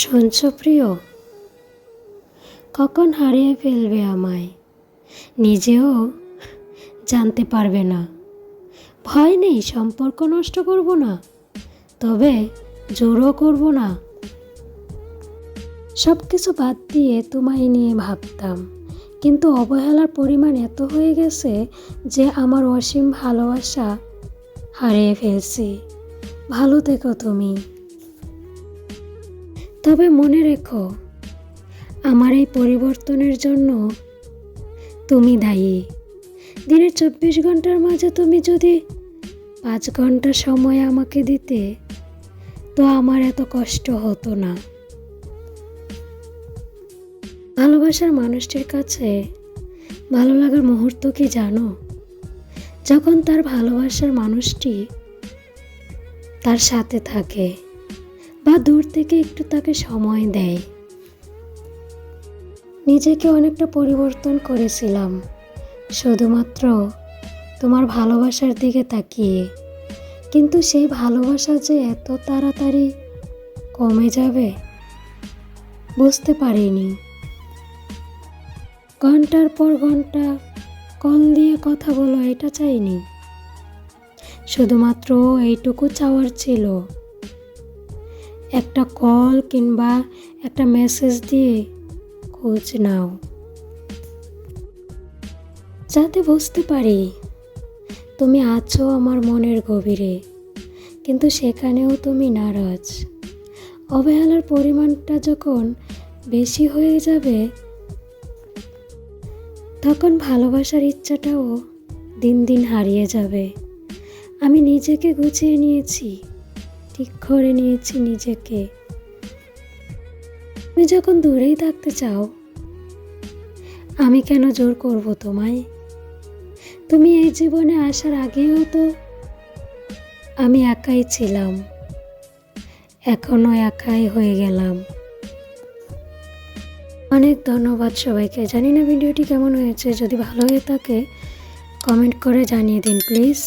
শুনছ প্রিয়? কখন হারিয়ে ফেলবে আমায়? নিজেও জানতে পারবে না। ভয় নেই, সম্পর্ক নষ্ট করব না, তবে জোরও করব না। সব কিছু বাদ দিয়ে তোমায় নিয়ে ভাবতাম, কিন্তু অবহেলার পরিমাণ এত হয়ে গেছে যে আমার অসীম ভালোবাসা হারিয়ে ফেলছি। ভালো থেকো তুমি। তবে মনে রেখো, আমার এই পরিবর্তনের জন্য তুমি দায়ী। দিনের চব্বিশ ঘণ্টার মাঝে তুমি যদি পাঁচ ঘণ্টা সময় আমাকে দিতে, তো আমার এত কষ্ট হতো না। ভালোবাসার মানুষটির কাছে ভালো লাগার মুহূর্ত কি জানো? যখন তার ভালোবাসার মানুষটি তার সাথে থাকে বা দূর থেকে একটু তাকে সময় দেয়। নিজেকে অনেকটা পরিবর্তন করেছিলাম। শুধুমাত্র তোমার ভালোবাসার দিকে তাকিয়ে। কিন্তু সেই ভালোবাসা যে এত তাড়াতাড়ি কমে যাবে, বুঝতে পারিনি। ঘণ্টার পর ঘণ্টা কল দিয়ে কথা বলো, এটা চাইনি। শুধুমাত্র এইটুকু চাওয়ার ছিল। একটা কল কিংবা একটা মেসেজ দিয়ে খোঁজ নাও। যাতে বুঝতে পারি, তুমি আছো আমার মনের গভীরে, কিন্তু সেখানেও তুমি নারাজ। অবহেলার পরিমাণটা যখন বেশি হয়ে যাবে, তখন ভালোবাসার ইচ্ছাটাও দিন দিন হারিয়ে যাবে। আমি নিজেকে গুছিয়ে নিয়েছি। ঠিক করে নিয়েছি নিজেকে। তুমি যখন দূরেই থাকতে চাও, আমি কেন জোর করব তোমায়? তুমি এই জীবনে আসার আগেও তো আমি একাই ছিলাম, এখনও একাই হয়ে গেলাম। অনেক ধন্যবাদ সবাইকে। জানি না ভিডিওটি কেমন হয়েছে। যদি ভালো হয়ে থাকে কমেন্ট করে জানিয়ে দিন প্লিজ